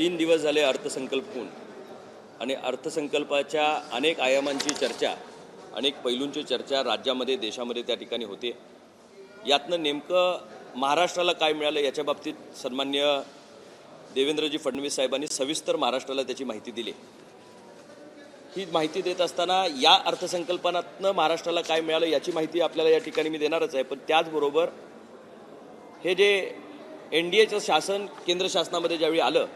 तीन दिवस झाले अर्थसंकल्प होऊन. आणि अर्थसंकल्पाच्या अनेक आयामांची चर्चा अनेक पैलूंची चर्चा राज्यामध्ये देशामध्ये त्या ठिकाणी होते. यातनं नेमकं महाराष्ट्राला काय मिळालं याच्या बाबतीत सन्मान्य देवेंद्रजी फडणवीस साहेबांनी सविस्तर महाराष्ट्राला त्याची माहिती दिली. ही माहिती देत असताना या अर्थसंकल्पनातनं महाराष्ट्राला काय मिळालं याची माहिती आपल्याला या ठिकाणी मी देणारच आहे. पण त्याचबरोबर हे जे एन डी एचं शासन केंद्र शासनामध्ये ज्यावेळी आलं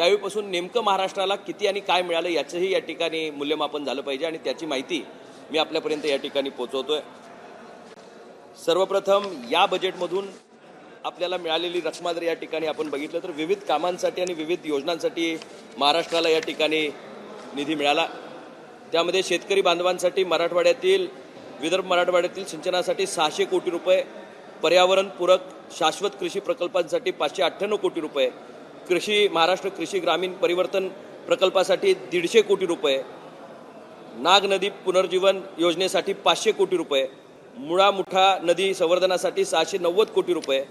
त्यावेळीपासून नेमकं महाराष्ट्राला किती आणि काय मिळालं याचंही या ठिकाणी मूल्यमापन झालं पाहिजे आणि त्याची माहिती मी आपल्यापर्यंत या ठिकाणी पोहोचवतोय. सर्वप्रथम या बजेटमधून आपल्याला मिळालेली रक्कमा जर या ठिकाणी आपण बघितलं तर विविध कामांसाठी आणि विविध योजनांसाठी महाराष्ट्राला या ठिकाणी निधी मिळाला. त्यामध्ये शेतकरी बांधवांसाठी मराठवाड्यातील विदर्भ मराठवाड्यातील सिंचनासाठी सहाशे कोटी रुपये पर्यावरणपूरक शाश्वत कृषी प्रकल्पांसाठी पाचशे अठ्ठ्याण्णव कोटी रुपये कृषी महाराष्ट्र कृषी ग्रामीण परिवर्तन प्रकल्पासाठी दीडशे कोटी रुपये नाग नदी पुनर्जीवन योजनेसाठी पाचशे कोटी रुपये मुळा मुठा नदी संवर्धनासाठी सहाशे नव्वद कोटी रुपये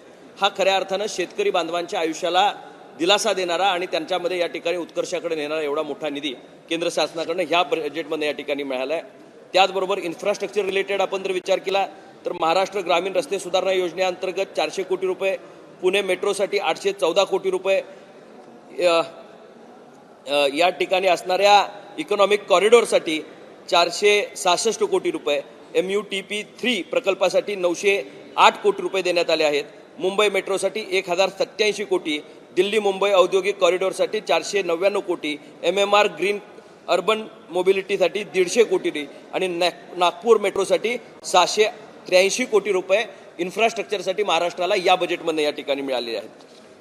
हा खऱ्या अर्थानं शेतकरी बांधवांच्या आयुष्याला दिलासा देणारा आणि त्यांच्यामध्ये या ठिकाणी उत्कर्षाकडे नेणारा एवढा मोठा निधी केंद्र शासनाकडनं ह्या बजेटमध्ये या ठिकाणी मिळाला आहे त्याचबरोबर इन्फ्रास्ट्रक्चर रिलेटेड आपण जर विचार केला तर महाराष्ट्र ग्रामीण रस्ते सुधारणा योजनेअंतर्गत चारशे कोटी रुपये पुणे मेट्रोसाठी आठशे चौदा कोटी रुपये या ठिकाणी असणाऱ्या इकॉनॉमिक कॉरिडॉरसाठी चारशे सहासष्ट कोटी रुपये M U T P three प्रकल्पासाठी नऊशे आठ कोटी रुपये देण्यात आले आहेत. मुंबई मेट्रोसाठी एक हजार सत्याऐंशी कोटी दिल्ली मुंबई औद्योगिक कॉरिडॉरसाठी चारशे नव्याण्णव कोटी M M R green urban मोबिलिटीसाठी दीडशे कोटी आणि नागपूर मेट्रोसाठी सहाशे त्र्याऐंशी कोटी रुपये इन्फ्रास्ट्रक्चरसाठी महाराष्ट्राला या बजेटमध्ये या ठिकाणी मिळालेले आहेत.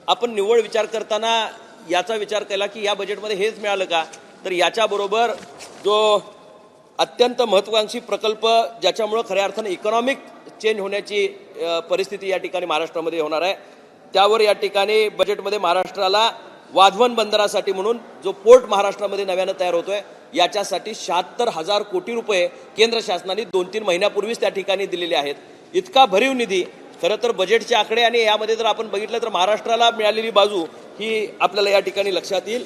आपण निव्वळ विचार करताना याचा विचार केला की या बजेटमध्ये हेच मिळालं का? तर याच्याबरोबर जो अत्यंत महत्त्वाकांक्षी प्रकल्प ज्याच्यामुळं खऱ्या अर्थानं इकॉनॉमिक चेंज होण्याची परिस्थिती या ठिकाणी महाराष्ट्रामध्ये होणार आहे त्यावर या ठिकाणी बजेटमध्ये महाराष्ट्राला वाधवन बंदरासाठी म्हणून जो पोर्ट महाराष्ट्रामध्ये नव्यानं तयार होतोय याच्यासाठी शहात्तर हजार कोटी रुपये केंद्र शासनाने दोन तीन महिन्यापूर्वीच त्या ठिकाणी दिलेले आहेत. इतका भरीव निधी खरं तर बजेटचे आकडे आणि यामध्ये जर आपण बघितलं तर महाराष्ट्राला मिळालेली बाजू ही आपल्याला या ठिकाणी लक्षात येईल.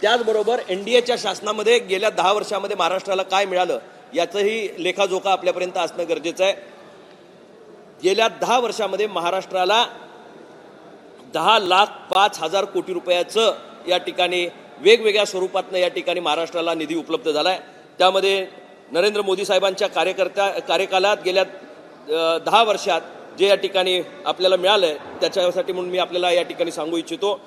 त्याचबरोबर एन डी एच्या शासनामध्ये गेल्या दहा वर्षामध्ये महाराष्ट्राला काय मिळालं याचंही लेखाजोखा आपल्यापर्यंत असणं गरजेचं आहे. गेल्या दहा वर्षामध्ये महाराष्ट्राला दहा लाख पाच हजार कोटी रुपयाचं या ठिकाणी वेगवेगळ्या स्वरूपातनं या ठिकाणी महाराष्ट्राला निधी उपलब्ध झाला आहे त्यामध्ये नरेंद्र मोदी साहेबांच्या कार्यकर्त्या कार्यकालात गेल्या दहा वर्षात जे या ठिकाणी आपल्याला मिळालं आहे त्याच्यासाठी म्हणून मी आपल्याला या ठिकाणी सांगू इच्छितो.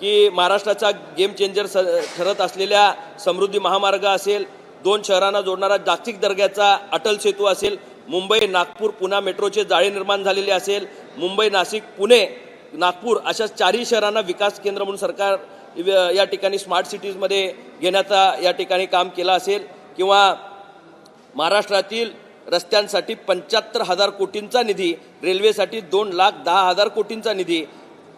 की महाराष्ट्राचा गेम चेंजर स ठरत असलेल्या समृद्धी महामार्ग असेल दोन शहरांना जोडणारा जागतिक दर्जाचा अटल सेतू असेल मुंबई नागपूर पुणे मेट्रोचे जाळे निर्माण झालेले असेल मुंबई नाशिक पुणे नागपूर अशा चारही शहरांना विकास केंद्र म्हणून सरकार या ठिकाणी स्मार्ट सिटीजमध्ये घेण्याचा या ठिकाणी काम केलं असेल किंवा महाराष्ट्रातील रस्त्यांसाठी पंच्याहत्तर हजार कोटींचा निधी रेल्वेसाठी दोन लाख दहा हजार कोटींचा निधी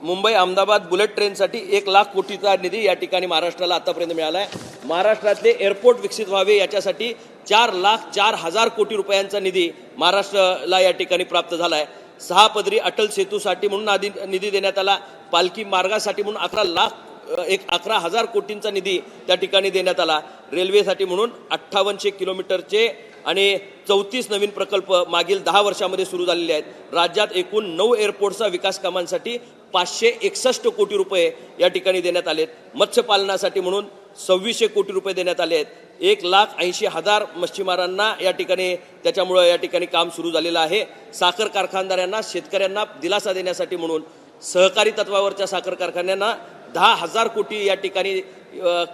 मुंबई अहमदाबाद बुलेट ट्रेनसाठी एक लाख कोटीचा निधी या ठिकाणी महाराष्ट्राला आतापर्यंत मिळाला आहे महाराष्ट्रातले एअरपोर्ट विकसित व्हावे याच्यासाठी चार लाख चार हजार कोटी रुपयांचा निधी महाराष्ट्राला या ठिकाणी प्राप्त झाला आहे सहा पदरी अटल सेतूसाठी म्हणून आधी निधी देण्यात आला. पालखी मार्गासाठी म्हणून अकरा लाख एक अकरा हजार कोटींचा निधी त्या ठिकाणी देण्यात आला. रेल्वेसाठी म्हणून अठ्ठावन्नशे किलोमीटरचे आणि चौतीस नवीन प्रकल्प मागील दहा वर्षामध्ये सुरू झालेले आहेत. राज्यात एकूण नऊ एअरपोर्टचा विकास कामांसाठी पाचशे एकसष्ट कोटी रुपये या ठिकाणी देण्यात आलेत मत्स्यपालनासाठी म्हणून सव्वीसशे कोटी रुपये देण्यात आले आहेत. एक लाख ऐंशी हजार मच्छीमारांना या ठिकाणी त्याच्यामुळं या ठिकाणी काम सुरू झालेलं आहे. साखर कारखानदारांना शेतकऱ्यांना दिलासा देण्यासाठी म्हणून सहकारी तत्वावरच्या साखर कारखान्यांना दहा हजार कोटी या ठिकाणी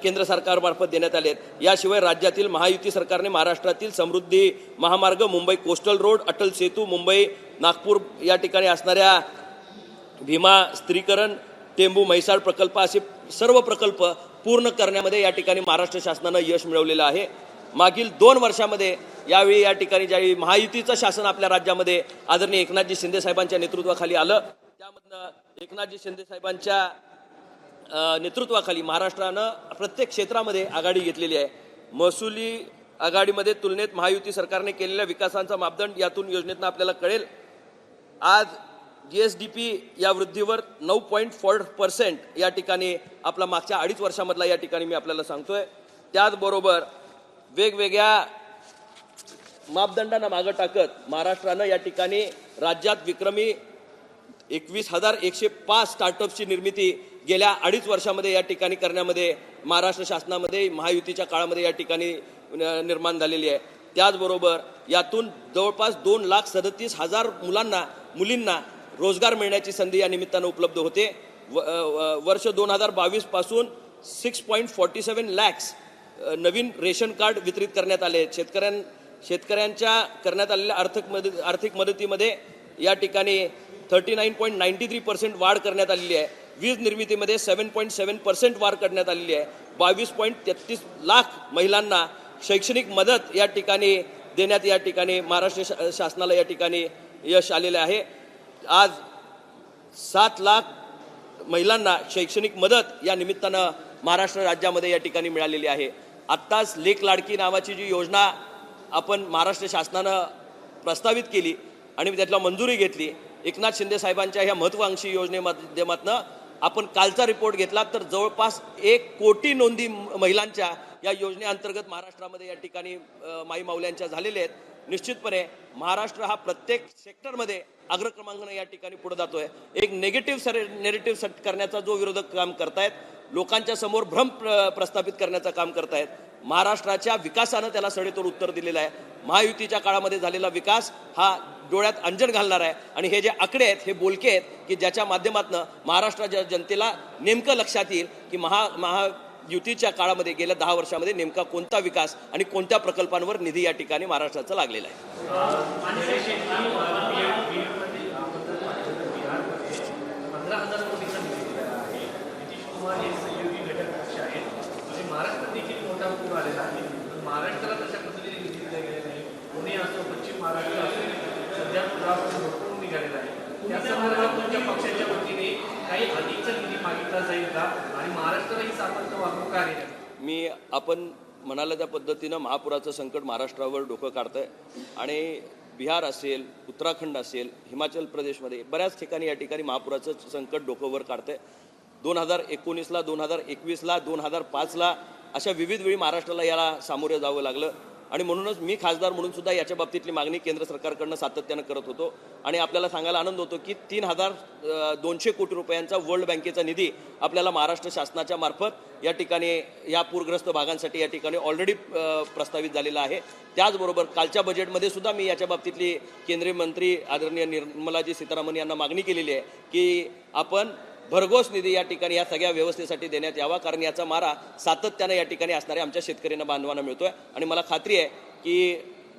केंद्र सरकारमार्फत देण्यात आले आहेत. याशिवाय राज्यातील महायुती सरकारने महाराष्ट्रातील समृद्धी महामार्ग मुंबई कोस्टल रोड अटल सेतू मुंबई नागपूर या ठिकाणी असणाऱ्या भीमा स्त्रीकरण टेंबू म्हैसाळ प्रकल्प असे सर्व प्रकल्प पूर्ण करण्यामध्ये या ठिकाणी महाराष्ट्र शासनानं यश मिळवलेलं आहे. मागील दोन वर्षामध्ये यावेळी या ठिकाणी ज्यावेळी महायुतीचं शासन आपल्या राज्यामध्ये आदरणीय एकनाथजी शिंदे साहेबांच्या नेतृत्वाखाली आलं त्यामधनं एकनाथजी शिंदे साहेबांच्या नेतृत्वाखाली महाराष्ट्रानं प्रत्येक क्षेत्रामध्ये आघाडी घेतलेली आहे. महसुली आघाडीमध्ये तुलनेत महायुती सरकारने केलेल्या विकासांचा मापदंड यातून योजनेतनं आपल्याला कळेल. आज जी एस डी पी या वृद्धीवर नऊ पॉईंट फोर पर्सेंट या ठिकाणी आपला मागच्या अडीच वर्षामधला या ठिकाणी मी आपल्याला सांगतोय. त्याचबरोबर वेगवेगळ्या मापदंडांना मागं टाकत महाराष्ट्रानं या ठिकाणी राज्यात विक्रमी एकवीस हजार एकशे पाच स्टार्टअपची निर्मिती गेल्या अडीच वर्षामध्ये या ठिकाणी करण्यामध्ये महाराष्ट्र शासनामध्ये महायुतीच्या काळामध्ये या ठिकाणी निर्माण झालेली आहे. त्याचबरोबर यातून जवळपास दोन लाख सदतीस हजार मुलांना मुलींना रोजगार मिळण्याची संधी या निमित्तानं उपलब्ध होते. व- व- वर्ष दोन हजार बावीसपासून six point forty seven lakhs नवीन रेशन कार्ड वितरित करण्यात आले. आहेत शेतकऱ्यां शेतकऱ्यांच्या करण्यात आलेल्या आर्थिक मदत आर्थिक मदतीमध्ये या ठिकाणी thirty nine point ninety three percent वाढ करण्यात आलेली आहे. वीज निर्मितीमध्ये सेवन पॉईंट सेवन पर्सेंट वाढ करण्यात आलेली आहे. बावीस पॉईंट तेहतीस लाख महिलांना शैक्षणिक मदत या ठिकाणी देण्यात या ठिकाणी महाराष्ट्र शा- शासनाला या ठिकाणी यश आलेलं आहे. आज सात लाख महिलांना शैक्षणिक मदत या निमित्तानं महाराष्ट्र राज्यामध्ये या ठिकाणी मिळालेली आहे. आत्ताच लेख लाडकी नावाची जी योजना आपण महाराष्ट्र शासनानं प्रस्तावित केली आणि त्यातला मंजुरी घेतली एकनाथ शिंदे साहेबांच्या ह्या महत्वाकांक्षी योजनेमाध्यमातनं आपण कालचा रिपोर्ट घेतला तर जवळपास एक कोटी नोंदी म- महिलांच्या या योजनेअंतर्गत महाराष्ट्रामध्ये या ठिकाणी माई माऊल्यांच्या झालेल्या आहेत. निश्चितपणे महाराष्ट्र हा प्रत्येक सेक्टरमध्ये अग्रक्रमांकानं या ठिकाणी पुढे जातोय. एक नेगेटिव्ह सर नेरेटिव्ह सेट करण्याचा जो विरोधक काम करतायत लोकांच्या समोर भ्रम प्र- प्रस्थापित करण्याचं काम करतायत. महाराष्ट्राच्या विकासानं त्याला सडेतोड उत्तर दिलेलं आहे. महायुतीच्या काळामध्ये झालेला विकास हा डोळ्यात अंजन घालणार आहे. आणि हे जे आकडे आहेत हे बोलके आहेत की ज्याच्या माध्यमातून महाराष्ट्राच्या जनतेला नेमकं लक्षात येईल की महा महायुतीच्या काळामध्ये गेल्या दहा वर्षामध्ये नेमका कोणता विकास आणि कोणत्या प्रकल्पांवर निधी या ठिकाणी महाराष्ट्राचा लागलेला आहे पंधरा हजार कोटीचा निधी दिलेला आहे नितीश कुमार हे सहयोगी घटक पक्ष आहेत आणि महाराष्ट्रात देखील मोठा पूर आलेला आहे. महाराष्ट्राला तशा पद्धतीने निधी दिला गेलेला नाही पुणे असो पश्चिम महाराष्ट्र असो सध्या पुरापासून भरपूर निघालेला आहे. त्या संदर्भात तुमच्या पक्षाच्या वतीने काही अधिकचा निधी मागितला जाईल का? आणि महाराष्ट्राला ही का आहे? मी आपण म्हणाला त्या पद्धतीनं महापुराचं संकट महाराष्ट्रावर डोकं काढतंय. आणि बिहार असेल उत्तराखंड असेल हिमाचल प्रदेशमध्ये बऱ्याच ठिकाणी या ठिकाणी महापुराचं संकट डोकं वर काढतंय. दोन हजार एकोणीसला दोन हजार एकवीसला दोन हजार पाचला अशा विविध वेळी महाराष्ट्राला याला सामोरं जावं लागलं. आणि म्हणूनच मी खासदार म्हणून सुद्धा याच्या बाबतीतली मागणी केंद्र सरकारकडनं सातत्यानं करत होतो. आणि आपल्याला सांगायला आनंद होतो की तीन हजार दोनशे कोटी रुपयांचा वर्ल्ड बँकेचा निधी आपल्याला महाराष्ट्र शासनाच्या मार्फत या ठिकाणी या पूरग्रस्त भागांसाठी या ठिकाणी ऑलरेडी प्रस्तावित झालेला आहे. त्याचबरोबर कालच्या बजेटमध्ये सुद्धा मी याच्या बाबतीतली केंद्रीय मंत्री आदरणीय निर्मलाजी सीतारामन यांना मागणी केलेली आहे की आपण भरघोस निधी या ठिकाणी या सगळ्या व्यवस्थेसाठी देण्यात यावा कारण याचा मारा सातत्यानं या ठिकाणी असणाऱ्या आमच्या शेतकऱ्यांना बांधवांना मिळतोय. आणि मला खात्री आहे की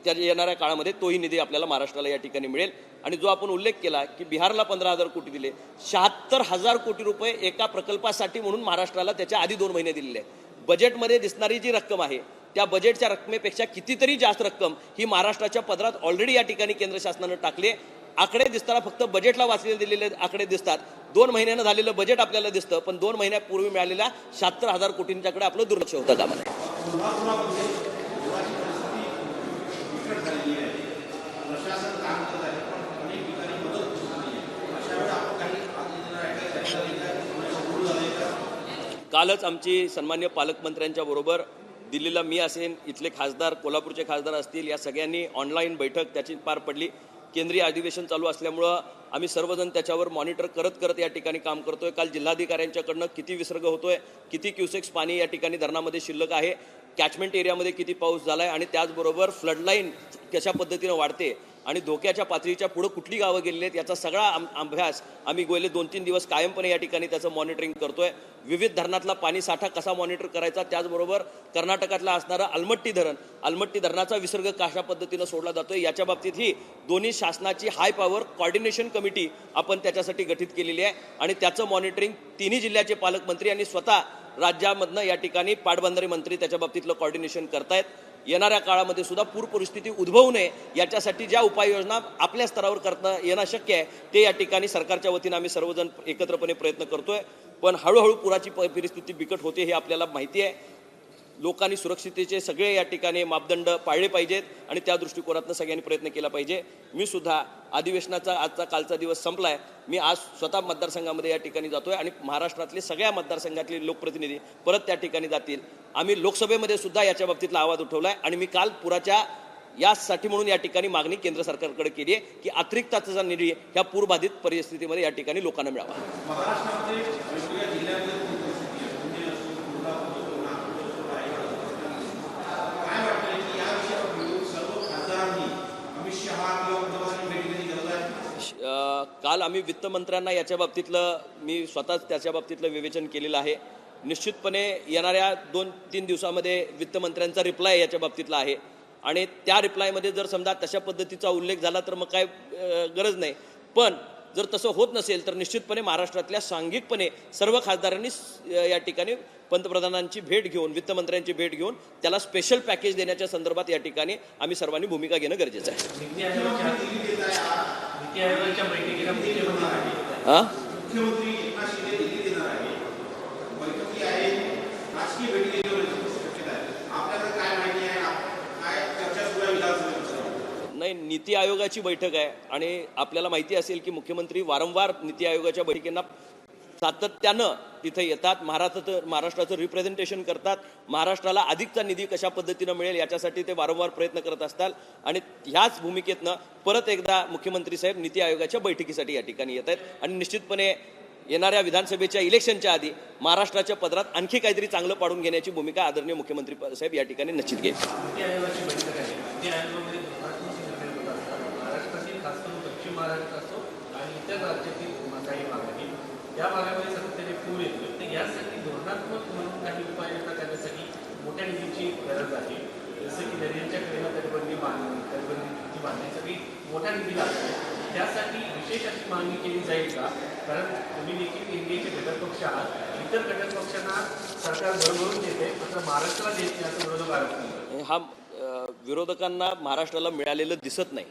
त्या येणाऱ्या काळामध्ये तोही निधी आपल्याला महाराष्ट्राला या ठिकाणी मिळेल. आणि जो आपण उल्लेख केला की बिहारला पंधरा हजार कोटी दिले शहात्तर हजार कोटी रुपये एका प्रकल्पासाठी म्हणून महाराष्ट्राला त्याच्या आधी दोन महिने दिलेले आहे बजेटमध्ये दिसणारी जी रक्कम आहे त्या बजेटच्या रकमेपेक्षा कितीतरी जास्त रक्कम ही महाराष्ट्राच्या पदरात ऑलरेडी या ठिकाणी केंद्र शासनानं टाकली आकडे दिसताना फक्त बजेटला वाचलेले दिलेले आकडे दिसतात. दोन महिन्यानं झालेलं बजेट आपल्याला दिसतं पण दोन महिन्यापूर्वी मिळालेल्या शहात्तर हजार कोटींच्याकडे आपलं दुर्लक्ष होतं कामा कालच आमची सन्मान्य पालकमंत्र्यांच्या बरोबर दिल्लीला मी असेन इथले खासदार कोल्हापूरचे खासदार असतील या सगळ्यांनी ऑनलाईन बैठक त्याची पार पडली. केंद्रीय अधिवेशन चालू असल्यामुळं आम्ही सर्वजण त्याच्यावर मॉनिटर करत करत या ठिकाणी काम करतोय. काल जिल्हाधिकाऱ्यांच्याकडनं किती विसर्ग होतोय किती क्युसेक्स पाणी या ठिकाणी धरणामध्ये शिल्लक आहे कॅचमेंट एरियामध्ये किती पाऊस झाला आहे आणि त्याचबरोबर फ्लडलाईन कशा पद्धतीनं वाढते आणि धोक्याच्या पातळीच्या पुढं कुठली गावं गेलेली आहेत याचा सगळा अभ्यास आम्ही गेले दोन तीन दिवस कायमपणे या ठिकाणी त्याचं मॉनिटरिंग करतोय. विविध धरणातला पाणी साठा कसा मॉनिटर करायचा त्याचबरोबर कर्नाटकातला असणारं अलमट्टी धरण अलमट्टी धरणाचा विसर्ग कशा पद्धतीनं सोडला जातोय याच्या बाबतीत ही दोन्ही शासनाची हाय पॉवर कॉर्डिनेशन कमिटी आपण त्याच्यासाठी गठीत केलेली आहे. आणि त्याचं मॉनिटरिंग तिन्ही जिल्ह्याचे पालकमंत्री आणि स्वतः राज्यामधनं या ठिकाणी पाटबंधारे मंत्री त्याच्या बाबतीतलं कॉर्डिनेशन करतायत. येणाऱ्या काळामध्ये सुद्धा पूर परिस्थिती उद्भवू नये याच्यासाठी ज्या उपाययोजना आपल्या स्तरावर करणं येणं शक्य आहे ते या ठिकाणी सरकारच्या वतीनं आम्ही सर्वजण एकत्रपणे प्रयत्न करतोय. पण हळूहळू पुराची प- परिस्थिती बिकट होते हे आपल्याला माहिती आहे. लोकांनी सुरक्षितेचे सगळे या ठिकाणी मापदंड पाळले पाहिजेत आणि त्या दृष्टिकोनातून सगळ्यांनी प्रयत्न केला पाहिजे. मी सुद्धा अधिवेशनाचा आजचा कालचा दिवस संपलाय. मी आज स्वतः मतदारसंघामध्ये या ठिकाणी जातोय आणि महाराष्ट्रातले सगळ्या मतदारसंघातले लोकप्रतिनिधी परत त्या ठिकाणी जातील. आम्ही लोकसभेमध्ये सुद्धा याच्या बाबतीतला आवाज उठवला आहे आणि मी काल पुराच्या यासाठी म्हणून या ठिकाणी मागणी केंद्र सरकारकडे केली आहे की अतिरिक्ताचा निधी ह्या पूरबाधित परिस्थितीमध्ये या ठिकाणी लोकांना मिळावा महाराष्ट्रामध्ये वेगवेगळ्या जिल्ह्यामध्ये पूर परिस्थिती आहे पुणे असो कोल्हापूर असो नागपूर असो रायगड असो काय वाटतंय की या विषयावर मिळून सर्व खासदारांनी अमित शहा किंवा पंतप्रधानांनी भेट घेण्याची गरज आहे अ, काल आम्ही वित्तमंत्र्यांना याच्या बाबतीतलं मी स्वतःच त्याच्या बाबतीतलं विवेचन केलेलं आहे. निश्चितपणे येणाऱ्या दोन तीन दिवसामध्ये वित्तमंत्र्यांचा रिप्लाय याच्या बाबतीतला आहे. आणि त्या रिप्लायमध्ये जर समजा तशा पद्धतीचा उल्लेख झाला तर मग काय गरज नाही. पण जर तसं होत नसेल तर निश्चितपणे महाराष्ट्रातल्या सांघिकपणे सर्व खासदारांनी या ठिकाणी पंतप्रधानांची भेट घेऊन वित्तमंत्र्यांची भेट घेऊन त्याला स्पेशल पॅकेज देण्याच्या संदर्भात या ठिकाणी आम्ही सर्वांनी भूमिका घेणं गरजेचं आहे. हां? नाही नीती आयोगाची बैठक आहे आणि आपल्याला माहिती असेल की मुख्यमंत्री वारंवार नीती आयोगाच्या बैठकींना सातत्यानं तिथे येतात. महाराष्ट्राचं महाराष्ट्राचं रिप्रेझेंटेशन करतात. महाराष्ट्राला अधिकचा निधी कशा पद्धतीनं मिळेल याच्यासाठी ते वारंवार प्रयत्न करत असतात. आणि ह्याच भूमिकेतनं परत एकदा मुख्यमंत्री साहेब नीती आयोगाच्या बैठकीसाठी या ठिकाणी येत आहेत. आणि निश्चितपणे येणाऱ्या विधानसभेच्या इलेक्शनच्या आधी महाराष्ट्राच्या पदरात आणखी काहीतरी चांगलं पाडून घेण्याची भूमिका आदरणीय मुख्यमंत्री साहेब या ठिकाणी निश्चित घेईल नीती आयोगाची बैठक आहे नीती आयोगामध्ये धोरणात्मक निर्णय होत असतात महाराष्ट्रातील खास करून पश्चिम महाराष्ट्र असो आणि इतर राज्यातील काही या भागामध्ये सातत्याने पूर येतो तर यासाठी धोरणात्मक म्हणून काही उपाययोजना करण्यासाठी मोठ्या निधीची गरज आहे. जसं की दर्यांच्या कडेला तटबंदी बांधणी तटबंदी बांधण्यासाठी मोठा निधी लागतो त्यासाठी विशेष अशी मागणी केली जाईल का? कारण तुम्ही देखील एनडीएचे घटक पक्ष आहात. इतर घटक पक्षांना सरकार भरभरून देते मात्र महाराष्ट्राला देत नाही असं विरोधक आरोप हा विरोधकांना महाराष्ट्राला मिळालेलं दिसत नाही.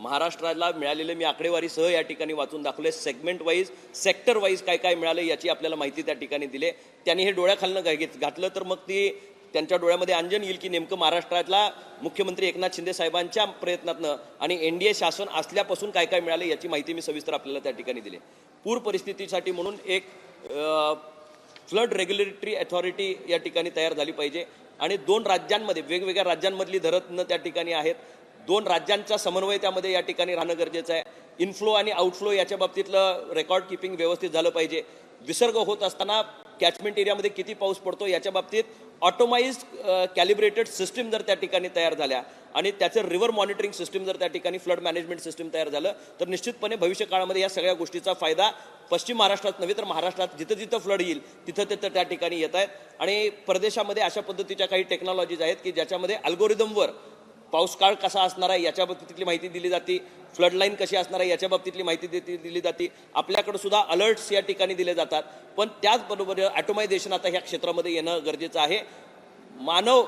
महाराष्ट्राला मिळालेलं मी आकडेवारीसह या ठिकाणी वाचून दाखवले. सेगमेंट वाईज सेक्टर वाईज काय काय मिळालं याची आपल्याला माहिती त्या ठिकाणी दिले. त्यांनी हे डोळ्याखालनं घा- घेत- घातलं तर मग ती त्यांच्या डोळ्यामध्ये अंजन येईल की नेमकं महाराष्ट्रातला मुख्यमंत्री एकनाथ शिंदे साहेबांच्या प्रयत्नातनं आणि एन डी ए शासन असल्यापासून काय काय मिळालं याची माहिती मी सविस्तर आपल्याला त्या ठिकाणी दिली. पूर परिस्थितीसाठी म्हणून एक फ्लड रेग्युलेटरी अथॉरिटी या ठिकाणी तयार झाली पाहिजे. आणि दोन राज्यांमध्ये वेगवेगळ्या राज्यांमधली धरतनं त्या ठिकाणी आहेत. दोन राज्यांचा समन्वय त्यामध्ये या ठिकाणी राहणं गरजेचं आहे. इनफ्लो आणि आउटफ्लो याच्या बाबतीतलं रेकॉर्ड किपिंग व्यवस्थित झालं पाहिजे. विसर्ग होत असताना कॅचमेंट एरियामध्ये किती पाऊस पडतो याच्या बाबतीत ऑटोमाइज कॅलिब्रेटेड सिस्टीम जर त्या ठिकाणी तयार झाल्या आणि त्याचं रिव्हर मॉनिटरिंग सिस्टीम जर त्या ठिकाणी फ्लड मॅनेजमेंट सिस्टीम तयार झालं तर निश्चितपणे भविष्य काळामध्ये या सगळ्या गोष्टीचा फायदा पश्चिम महाराष्ट्रात नव्हे तर महाराष्ट्रात जिथं जिथं फ्लड येईल तिथं तिथं त्या ठिकाणी येत आहेत आणि परदेशामध्ये अशा पद्धतीच्या काही टेक्नॉलॉजीज आहेत की ज्याच्यामध्ये अल्गोरिदमवर पाऊस काळ कसा असणार आहे याच्या बाबतीतली माहिती दिली जाते. फ्लडलाईन कशी असणार आहे याच्या बाबतीतली माहिती देती दिली जाते. आपल्याकडे सुद्धा अलर्ट्स या ठिकाणी दिले जातात. पण त्याचबरोबर ॲटोमायझेशन आता ह्या क्षेत्रामध्ये येणं गरजेचं आहे. मानव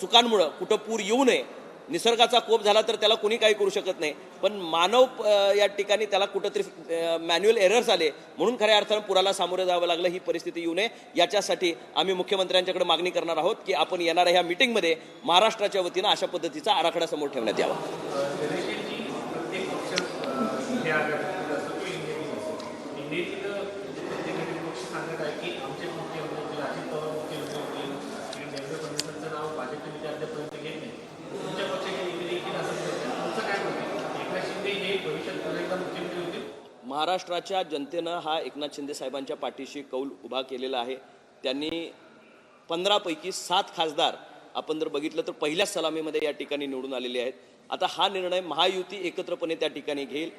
चुकांमुळं कुठं पूर येऊ नये निसर्गाचा कोप झाला तर त्याला कोणी काही करू शकत नाही. पण मानव या ठिकाणी त्याला कुठंतरी मॅन्युअल एरर्स आले. म्हणून खऱ्या अर्थानं पुराला सामोरं जावं लागलं ही परिस्थिती येऊ नये. याच्यासाठी आम्ही मुख्यमंत्र्यांच्याकडे मागणी करणार आहोत की आपण येणाऱ्या ह्या मिटिंगमध्ये महाराष्ट्राच्या वतीनं अशा पद्धतीचा आराखडा समोर ठेवण्यात यावा. जनतेची प्रत्येक पक्ष हे आघाडीतील असो किंवा इंडियातील असो इंडियातील प्रत्येक घटक पक्ष सांगत आहे की आमचे मुख्यमंत्री होतील अजित पवार मुख्यमंत्री होतील आणि देवेंद्र फडणवीसांचं नाव भाजपने ते अद्यापर्यंत घेत नाही तुमच्या पक्षाचे नेते देखील असं म्हणतात तुमचं काय म्हणते एकनाथ शिंदे हे भविष्यात पुन्हा एकदा मुख्यमंत्री होतील महाराष्ट्राच्या जनतेनं हा एकनाथ शिंदे साहेबांच्या पाठीशी कौल उभा केलेला आहे. त्यांनी पंधरापैकी सात खासदार आपण जर बघितलं तर पहिल्याच सलामीमध्ये या ठिकाणी निवडून आलेले आहेत. आता हा निर्णय महायुती एकत्रपणे त्या ठिकाणी घेईल.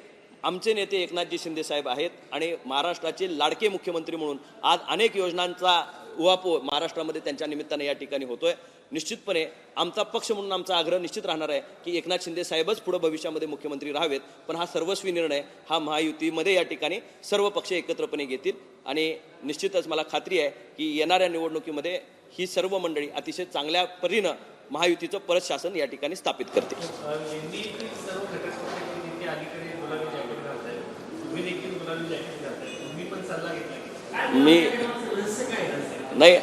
आमचे नेते एकनाथजी शिंदे साहेब आहेत आणि महाराष्ट्राचे लाडके मुख्यमंत्री म्हणून आज अनेक योजनांचा उहापोह महाराष्ट्रामध्ये त्यांच्या निमित्ताने या ठिकाणी होतोय. निश्चितपणे आमचा पक्ष म्हणून आमचा आग्रह निश्चित राहणार आहे की एकनाथ शिंदे साहेबच पुढे भविष्यामध्ये मुख्यमंत्री राहावेत. पण हा सर्वस्वी निर्णय हा महायुतीमध्ये या ठिकाणी सर्व पक्ष एकत्रपणे घेतील. आणि निश्चितच मला खात्री आहे की येणाऱ्या निवडणुकीमध्ये ही सर्व मंडळी अतिशय चांगल्या परीनं महायुतीचं परत शासन या ठिकाणी स्थापित घेतला मी? नाही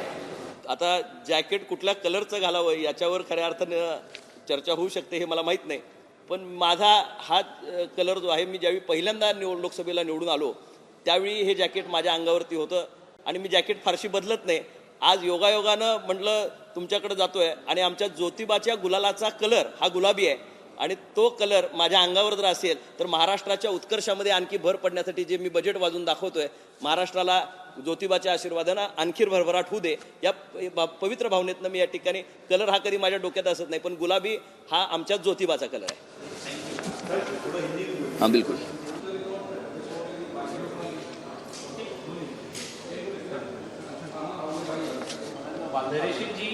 आता जॅकेट कुठल्या कलरचं घालावं याच्यावर खऱ्या अर्थानं चर्चा होऊ शकते हे मला माहीत नाही. पण माझा हा कलर जो आहे मी ज्यावेळी पहिल्यांदा निवड लोकसभेला निवडून आलो त्यावेळी हे जॅकेट माझ्या अंगावरती होतं आणि मी जॅकेट फारशी बदलत नाही. आज योगायोगानं म्हटलं तुमच्याकडे जातोय आणि आमच्या ज्योतिबाच्या गुलालाचा कलर हा गुलाबी आहे. आणि तो कलर माझ्या अंगावर जर असेल तर महाराष्ट्राच्या उत्कर्षामध्ये आणखी भर पडण्यासाठी जे मी बजेट वाजून दाखवतोय महाराष्ट्राला ज्योतिबाच्या आशीर्वादानं आणखी भरभराट होऊ दे. या पवित्र भावनेतनं मी या ठिकाणी कलर हा कधी माझ्या डोक्यात असत नाही पण गुलाबी हा आमच्या ज्योतिबाचा कलर आहे. हां बिलकुल. दरेशील जी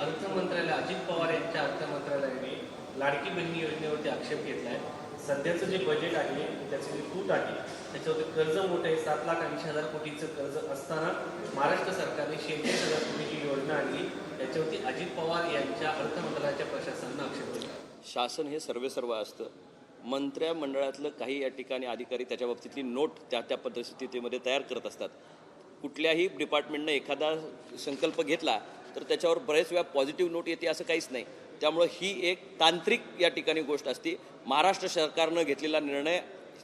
अर्थ मंत्रालय अजित पवार यांच्या अर्थ मंत्रालयाने लाडकी बहिणी योजनेवरती आक्षेप घेतला आहे सध्याचं जे बजेट आहे त्याचं जे तूट आहे त्याच्यावरती कर्ज मोठं आहे सात लाख ऐंशी हजार कोटीचं कर्ज असताना महाराष्ट्र सरकारने शेहेचाळीस हजार कोटीची योजना आणली. त्याच्यावरती अजित पवार यांच्या अर्थमंत्रालयाच्या प्रशासनानं आक्षेप घेतला. शासन हे सर्वेसर्व असतं. मंत्र्यामंडळातलं काही या ठिकाणी अधिकारी त्याच्या बाबतीतली नोट त्या त्या परिस्थितीमध्ये तयार करत असतात. कुठल्याही डिपार्टमेंटनं एखादा संकल्प घेतला तर त्याच्यावर बरेच वेळा पॉझिटिव्ह नोट येते असं काहीच नाही. त्यामुळं ही एक तांत्रिक या ठिकाणी गोष्ट असते. महाराष्ट्र सरकारनं घेतलेला निर्णय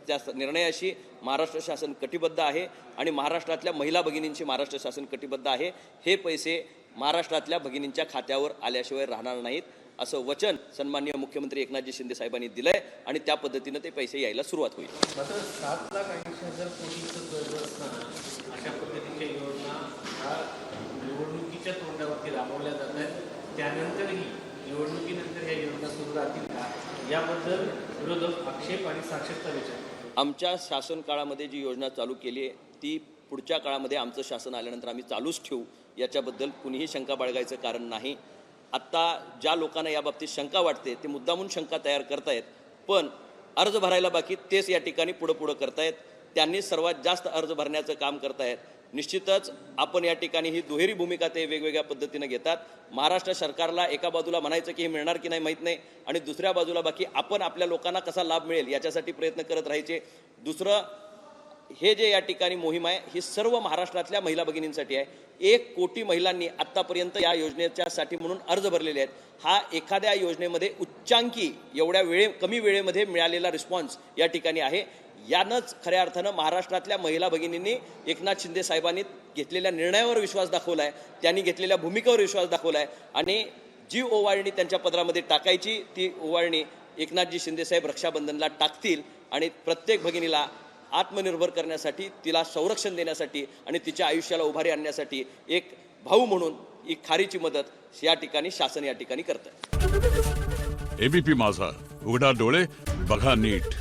त्या निर्णयाशी महाराष्ट्र शासन कटिबद्ध आहे आणि महाराष्ट्रातल्या महिला भगिनींशी महाराष्ट्र शासन कटिबद्ध आहे. हे पैसे महाराष्ट्रातल्या भगिनींच्या खात्यावर आल्याशिवाय राहणार नाहीत असं वचन सन्माननीय मुख्यमंत्री एकनाथजी शिंदे साहेबांनी दिलंय आणि त्या पद्धतीनं ते पैसे यायला सुरुवात होईल. मात्र सात लाख ऐंशी हजार कोटीचं कर्ज असताना अशा पद्धतीच्या योजना निवडणुकीच्या तोंडावरती राबवल्या जात आहेत. त्यानंतरही निवडणुकीनंतर या योजना सुरू राहतील का? याबद्दल विरोधक आक्षेप आणि साक्षरता विचार आमच्या शासन काळामध्ये जी योजना चालू केली आहे ती पुढच्या काळामध्ये आमचं शासन आल्यानंतर आम्ही चालूच ठेवू. याच्याबद्दल कुणीही शंका बाळगायचं कारण नाही. आत्ता ज्या लोकांना याबाबतीत शंका वाटते ते मुद्दामून शंका तयार करतायत. पण अर्ज भरायला बाकी तेच या ठिकाणी पुढं पुढं करतायत. त्यांनी सर्वात जास्त अर्ज भरण्याचं काम करतायत. निश्चितच आपण या ठिकाणी ही दुहेरी भूमिका ते वेगवेगळ्या पद्धतीनं घेतात. महाराष्ट्र सरकारला एका बाजूला म्हणायचं की हे मिळणार की नाही माहीत नाही आणि दुसऱ्या बाजूला बाकी आपण आपल्या लोकांना कसा लाभ मिळेल याच्यासाठी प्रयत्न करत राहायचे. दुसरं हे जे या ठिकाणी मोहीम आहे ही सर्व महाराष्ट्रातल्या महिला भगिनींसाठी आहे. एक कोटी महिलांनी आत्तापर्यंत या योजनेच्यासाठी म्हणून अर्ज भरलेले आहेत. हा एखाद्या योजनेमध्ये उच्चांकी एवढ्या वेळे कमी वेळेमध्ये मिळालेला रिस्पॉन्स या ठिकाणी आहे. यानंच खऱ्या अर्थानं महाराष्ट्रातल्या महिला भगिनींनी एकनाथ शिंदे साहेबांनी घेतलेल्या निर्णयावर विश्वास दाखवला आहे त्यांनी घेतलेल्या भूमिकेवर विश्वास दाखवला आहे आणि जी ओवाळणी त्यांच्या पदरामध्ये टाकायची ती ओवाळणी एकनाथजी शिंदेसाहेब रक्षाबंधनला टाकतील आणि प्रत्येक भगिनीला आत्मनिर्भर करण्यासाठी तिला संरक्षण देण्यासाठी आणि तिच्या आयुष्याला उभारी आणण्यासाठी एक भाऊ म्हणून एक खारीची मदत या ठिकाणी शासन या ठिकाणी करत एबीपी माझा. उघडा डोळे बघा नीट.